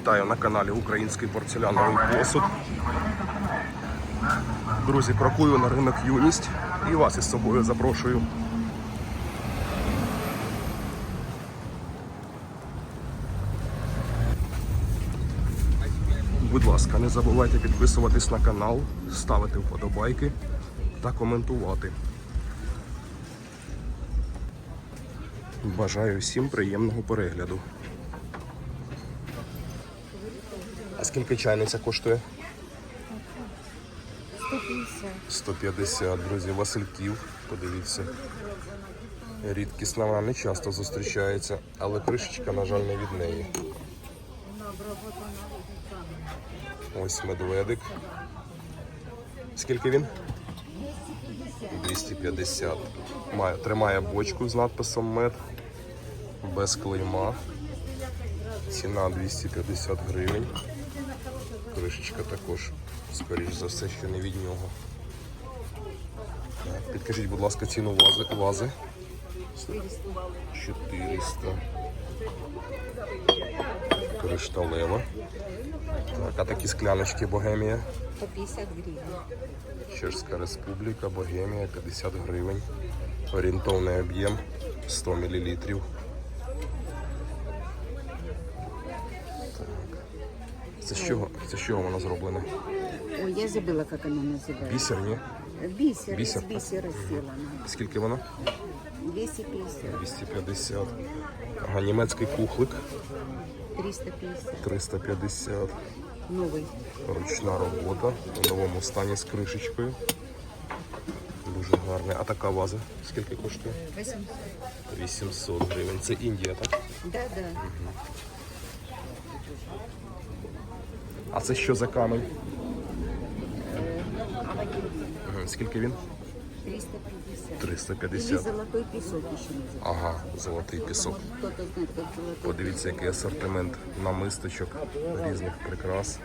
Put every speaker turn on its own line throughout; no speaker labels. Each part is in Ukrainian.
Вітаю на каналі Український порцеляновий посуд. Друзі, крокую на ринок юність і вас із собою запрошую. Будь ласка, не забувайте підписуватись на канал, ставити вподобайки та коментувати. Бажаю всім приємного перегляду. А скільки чайниця коштує?
150.
150, друзі, Васильків. Подивіться. Рідкісна вона не часто зустрічається, але кришечка, на жаль, не від неї. Ось медведик. Скільки він? 250. Має, тримає бочку з надписом мед. Без клейма. Ціна 250 гривень. Кришечка також, скоріш за все, що не від нього. Так, Підкажіть, будь ласка, ціну вази. вази. 400. Кришталева. Так, а такі скляночки Богемія.
По 50 гривен.
Чешська Республіка, Богемія, 50 гривень. Орієнтовний об'єм 100 мл. Це з чого? Це з чого воно зроблене?
Ой, я забыла, как оно называется.
Бісер, ні?
Бисер.
Бисер.
Из бисера сделано.
Скільки воно?
250.
250. Ага, німецький кухлик
350.
350.
Новый.
Ручна робота у новому стані з кришечкою. Дуже гарний. А така ваза скільки коштує?
800.
800 гривень. Це Індія, так?
Да, да.
А це що за камінь? Скільки він?
350. Или
350.
золотой песок еще называют.
Ага, золотий пісок. Подивіться, який асортимент намисточок різних прикрас.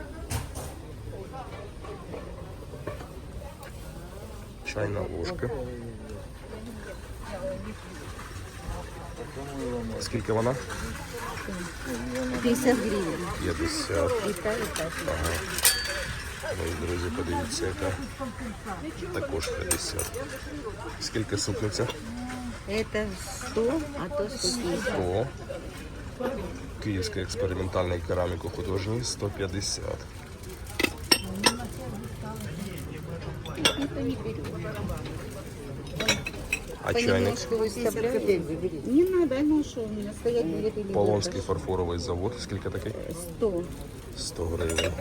Чайна ложка. Скільки вона?
50 гривен.
50.
И та, и та.
Мої друзі, подивіться, яка також 50. Скільки супниця?
Это 100, а то 150.
100. Київський експериментальний кераміко-художній 150. А чайник?
Не надо, ну что, у меня стоять
Полонський фарфоровий завод. Скільки такий?
100.
100 гривень.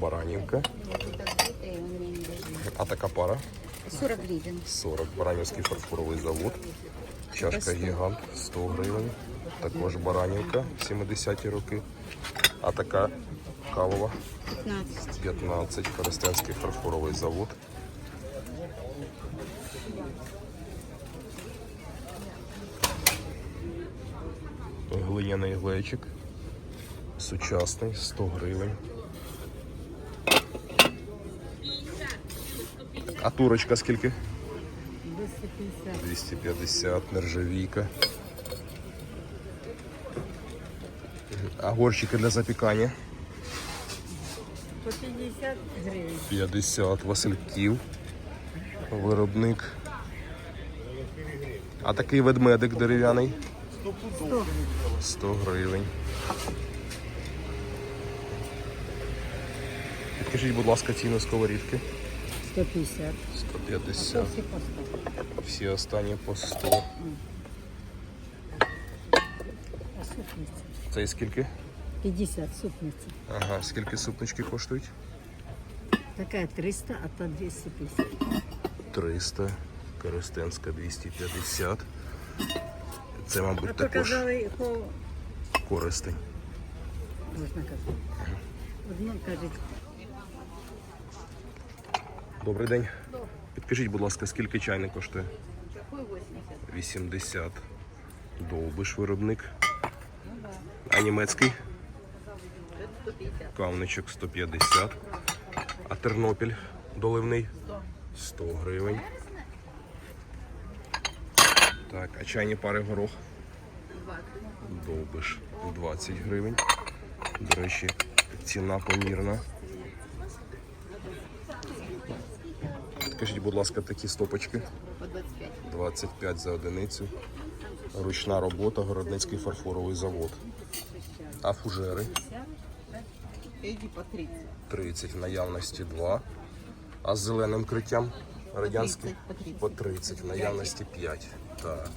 Дает.
А така пара
40 гривен.
40. Баранівський фарфоровий завод. Чашка гігант 100 гривень. Також Баранівка 70-ті роки. А така кавова
15.
15. Коростенський фарфоровий завод. Глиняний глечик. Сучасний 100 гривень. А турочка скільки?
250.
250, нержавійка. А горщики для запікання?
По 50 гривен.
50 Васильків. Виробник. А такий ведмедик дерев'яний?
100.
100 гривень. Підкажіть, будь ласка, ціну сковорідки.
150.
150.
Все поставили.
Всі останні по 100.
А супница?
Це і скільки?
50 супница.
Ага, скільки супнички коштують?
Такая 300, а та 250.
300, Коростенська 250. Це, мабуть,
А
також
показали його,
користень.
можна казати. Одно кажуть,
Добрий день. Підкажіть, будь ласка, скільки чайник коштує?
такой 80.
80. Довбиш виробник. А німецький?
150.
Кавничок 150. А Тернопіль доливний? 100 гривень. Так, а чайні пари горох? Довбиш 20 гривень. До речі, ціна помірна. Скажіть, будь ласка, такі стопочки.
По 25.
25 за одиницю. Ручна робота, Городницький фарфоровий завод. А фужери
Эти по 30.
30 в наявності 2. А з зеленим криттям радянський
30,
по
по
30 в наявності 5. Так.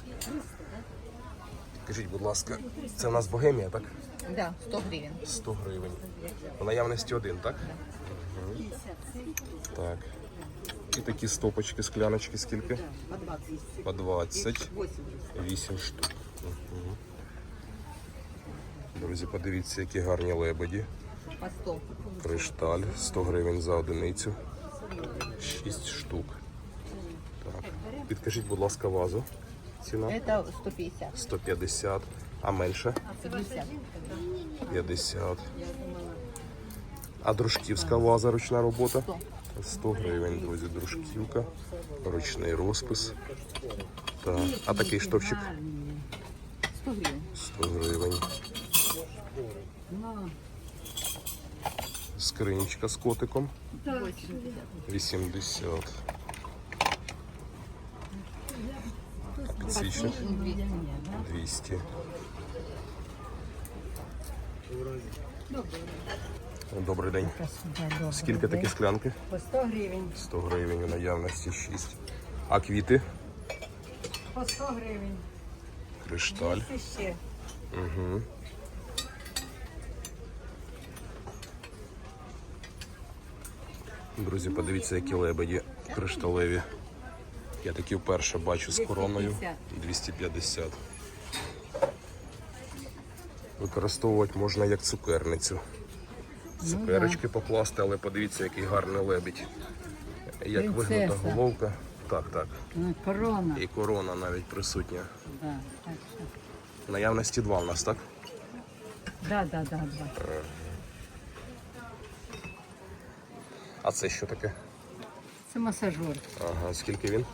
Скажіть, будь ласка, це у нас богемія, так?
Да, 100 гривен.
100 гривень. В наявності один, так? Мгм. Так. І такі стопочки, скляночки скільки?
По 20.
По 20.
8.
8 штук. Друзі, подивіться, які гарні лебеді.
По 100.
Кришталь 100 гривень за одиницю. 6 штук. Так. Підкажіть, будь ласка, вазу. Ціна
Это 150.
150, а менше
50.
50. А дружківська ваза ручна робота?
100.
100 гривень, друзі, дружківка, ручний розпис. Так. А такий штовчик
100 гривен.
100 гривень. Скринічка з котиком 80. А підсвічник 200. Добрий день. Скільки такі склянки?
По 100 гривень.
100 гривень у наявності 6. А квіти?
По 100 гривень.
Кришталь.
Ще.
Угу. Друзі, подивіться, які лебеді кришталеві. Я такі вперше бачу з короною 250. Використовувати можна як цукерницю. Цукерочки покласти, але подивіться, який гарний лебідь. Як вигнута
Принцеса.
головка. Так, так.
Ну, Корона.
І корона навіть присутня.
Да, так що.
Наявності два в нас, так?
Да, да, да, два.
А це що таке?
Це масажер.
Ага, скільки він?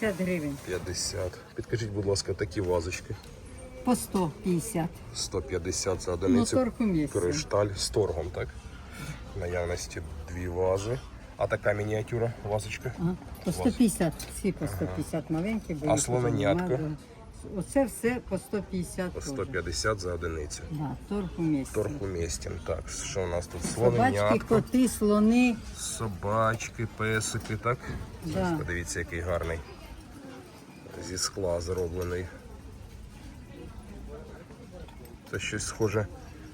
50 гривень.
50. Підкажіть, будь ласка, такі вазочки.
По 150.
150 за
Ну,
одиницю.
місце.
Кришталь з торгом, так? В наявності дві вази. А така мініатюра вазочка?
Ага. По 150. Всі по 150 маленькі були.
А слоненятка?
Оце все по 150.
По
теж.
150 за одиницю.
Да, торг у місці.
Торг умістен. Так, що у нас тут?
Собачки,
Слоненятко,
коти, слони.
собачки, песики, так?
Да.
Подивіться, який гарний. Зі скла зроблений. Це щось схоже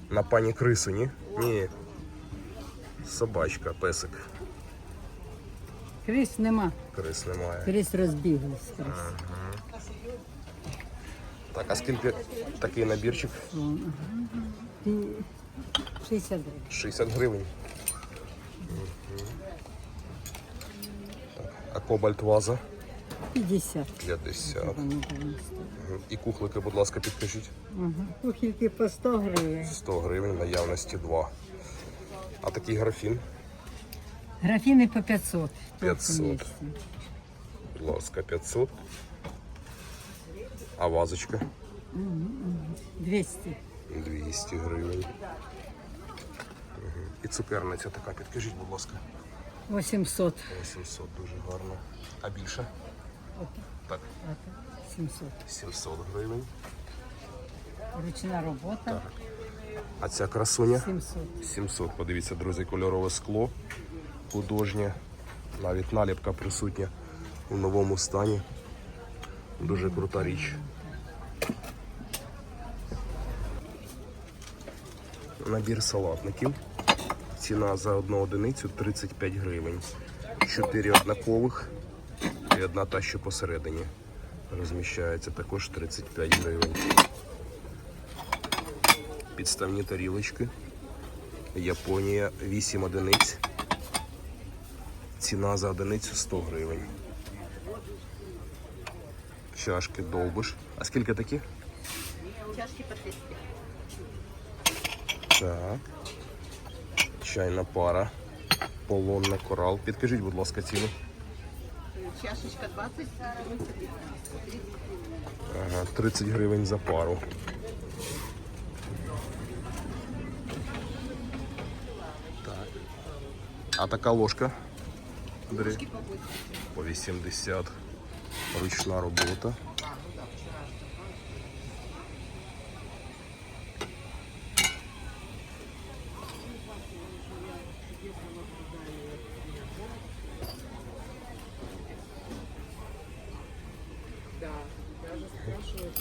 на пані крису, ні? Ні. Собачка, песик.
Крис нема.
Крис немає.
Крис розбіглись. Крис.
Так, а скільки такий набірчик?
Пі- 60 гривень.
60 гривень. Мгм. Так, а кобальт ваза
50.
50.
Вони там стоять.
Мгм. І кухлики, будь ласка, підкажіть.
Ага. Кухільки по 100 гривень.
100 гривень, наявності 2. А такий графін,
Графіни по 500.
500.
Місці.
будь ласка, 500. А вазочка
200.
200 гривень. Мгм. І цукерниця така, підкажіть, будь ласка.
800.
800, дуже гарно. А більше? Так,
А 700.
700 гривень.
Ручна робота.
А ця красуня?
700.
700. Подивіться, друзі, кольорове скло, художнє, навіть наліпка присутня у новому стані. Дуже крута річ. Набір салатників. Ціна за одну одиницю 35 гривень. Чотири однакових і одна та, що посередині. Розміщається також 35 гривень. Підставні тарілочки. Японія 8 одиниць. Ціна за одиницю 100 гривень. Чашки довбиш. А скільки такі?
Чашки по 300.
Так. Чайна пара. Полонна корал. Підкажіть, будь ласка, ціну.
Чашечка 20,
Ага, 30 гривень за пару. Так. А така ложка? Андрій? По 80. Ручна робота.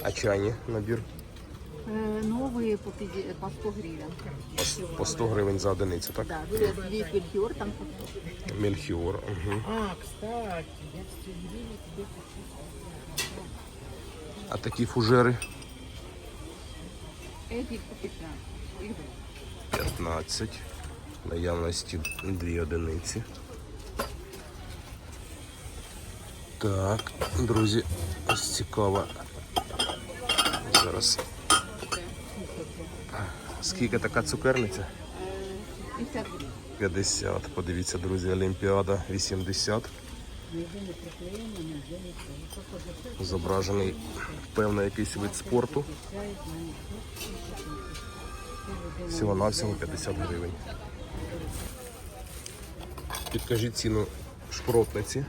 А чайні набір?
Э, Новые по, 50 по 100 гривен.
По с- По 100 гривень за одиницю, так?
Да, вид вельхиор там по 100.
Мельхіор. Угу.
А, кстати,
А такі фужери
эти по 15. Их
15. Наявності дві одиниці. Так, друзі, ось цікаво. Зараз. Скільки така цукерниця?
50
Подивіться, друзі, Олімпіада 80. Зображений певний якийсь вид спорту. Всього-навсього 50 гривень. Підкажіть ціну шпротниці.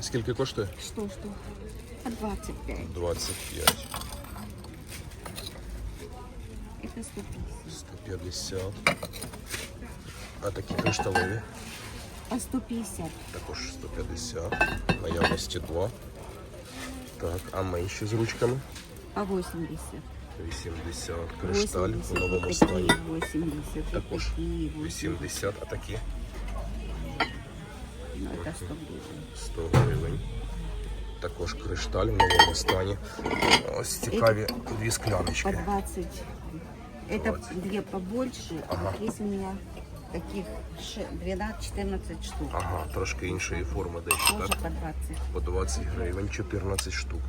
Скільки коштує?
Что, что? По 25.
25,
Это 150.
150. А такі кришталеві
А 150.
також 150. Наявності 2. Так, а менші з ручками?
По 80.
80. Кришталь
80.
у новому
вот
стані.
такие 80. вот
Також
такие 80.
80, а такі
Ну, 100 гривень.
100 гривень. Також кришталь в новому стані. Ось цікаві дві
По
скляночки.
20. Это
20.
две побольше.
Ага.
А есть у меня таких 12-14 штук.
Ага, трошки іншої форми дещо,
Тоже
так?
по 20.
По 20 гривень, 14 штук.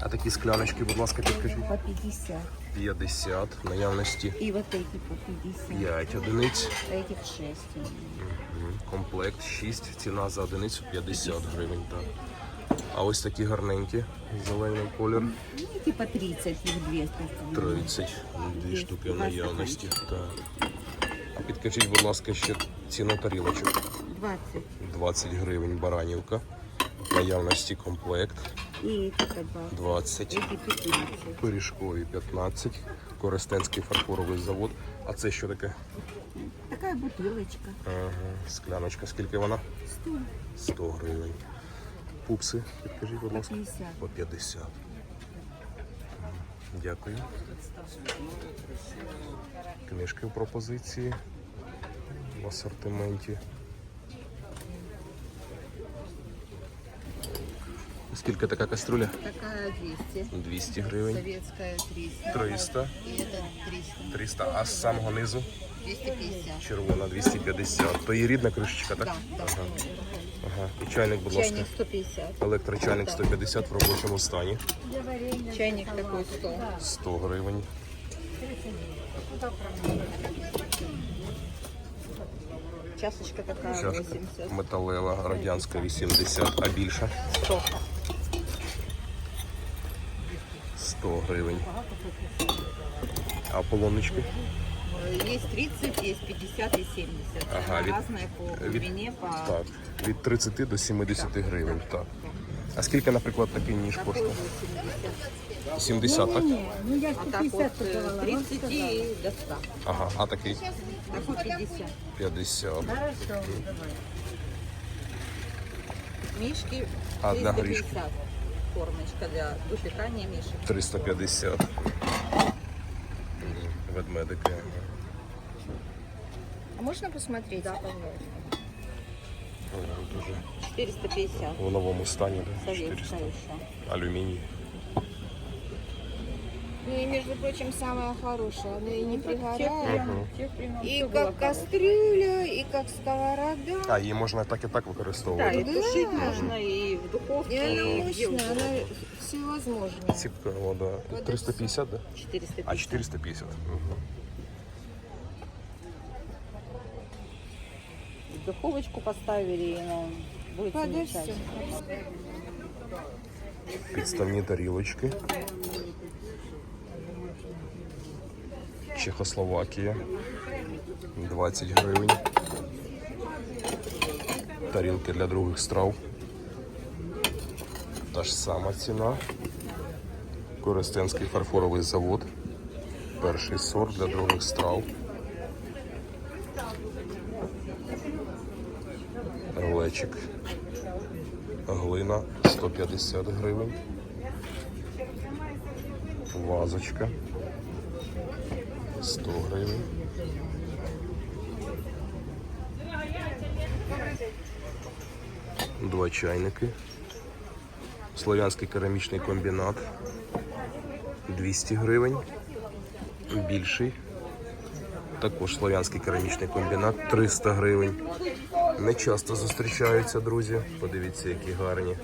А такі скляночки, будь ласка, підкажіть.
По 50.
50, наявності
И вот эти по 50.
5 одиниць.
Этих 6.
Мгм. Комплект 6, ціна за одиницю 50 гривень. Так. А ось такі гарненькі, зелений колір.
Ну, эти по 30, их 200.
30, дві штуки в наявності. Так. А підкажіть, будь ласка, ще ціну тарілочок.
20.
20 гривень баранівка. Наявності комплект
И эти по 20.
20.
Эти 15.
Пиріжкові 15. Коростенський фарфоровий завод. А це що таке?
Такая бутылочка.
Ага. Скляночка. Скільки вона?
100.
100 гривень. Пупси, підкажіть, будь
По
ласка.
50.
По 50. Дякую. Книжки в пропозиції в асортименті. Скільки така каструля?
Такая 200.
200 гривень.
Советская 300.
300.
И это 300.
300. А з самого низу
250.
червона 250. То є рідна кришечка, так?
Да, да.
Ага. ага. І чайник, будь ласка.
Чайник 150.
Електрочайник 150 в робочому стані.
Чайник такой 100.
100 гривень.
Чашечка такая
Чашка
80.
металева, радянська 80, а більша
100.
100 гривень. А полоночки?
Есть 30, есть 50 и 70.
Ага, вид-
Разная по
вид-
глубине, по...
Так, від 30 до 70 гривень. Так. А скільки, наприклад, такий ніж коштує?
80.
70, так?
Ну я ж
А так вот э, 30 и до 100.
Ага, а такий
Такой 50.
50.
Мишки
А, для
350. Кормочка для выпекания мишек.
350. ведмедика Ведмедики.
А можно посмотреть?
Да, пожалуйста.
Ой, Дуже
450.
в новому стані, да?
Советская
400.
еще.
Алюміній.
Ну и, между прочим, самое хорошее. Оно и не пригорает.
Мгм.
И как кастрюля, и как сковорода.
А, її можна так і так
Да,
використовувати.
и тушить можно и в духовке.
И она
и где
мощная,
угодно.
она всевозможная.
Цікаво, да. 350, да?
450.
А 450. Угу.
В духовочку поставили, и ну,
Подожди.
Підставні тарілочки. Чехословакія. 20 гривень. Тарілки для других страв. Та ж сама ціна. Коростенський фарфоровий завод. Перший сорт для других страв. Рулечик. Глина 150 гривень. Вазочка 100 гривень. Два чайники. Слов'янський керамічний комбінат 200 гривень. Більший. Також Слов'янський керамічний комбінат 300 гривень. Не часто зустрічаються, друзі. Подивіться, які гарні.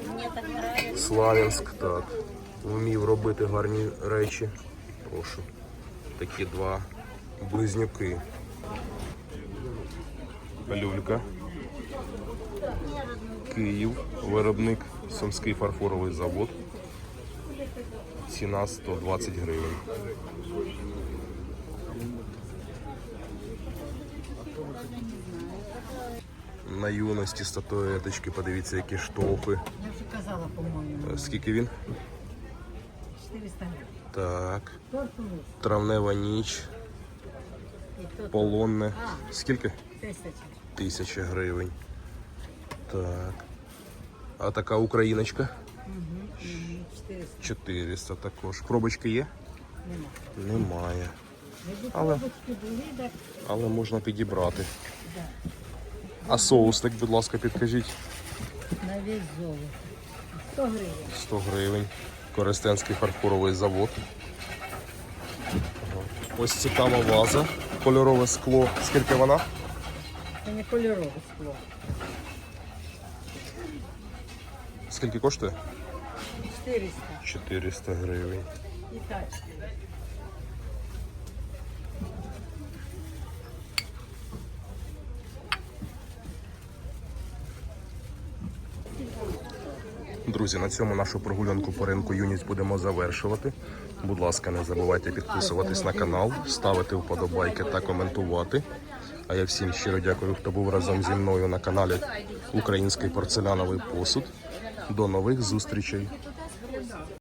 Славянськ, так. Вмів робити гарні речі. Прошу. Такі два близнюки. Люлька. Київ. Виробник. Сумський фарфоровий завод. Ціна 120 гривень. На юності статуеточки, подивіться, які штофи.
Я вже казала, по-моєму.
Е, Скільки він?
400 гривень.
Так. Травнева ніч, полонне. Скільки?
тисяча.
Гривень. Так. А така україночка?
Угу. 400
400 також. Пробочки є?
нема.
Немає. Але-
так
Але можна підібрати. А соусник, будь ласка, підкажіть.
на весь золото. 100 гривень.
100 гривень. Коростенський фарфоровий завод. Ось цікава ваза. Кольорове скло. Скільки вона?
Це не кольорове скло.
Скільки коштує?
400.
400 гривень.
І тачки.
Друзі, на цьому нашу прогулянку по ринку Юність будемо завершувати. Будь ласка, не забувайте підписуватись на канал, ставити вподобайки та коментувати. А я всім щиро дякую, хто був разом зі мною на каналі Український порцеляновий посуд. До нових зустрічей!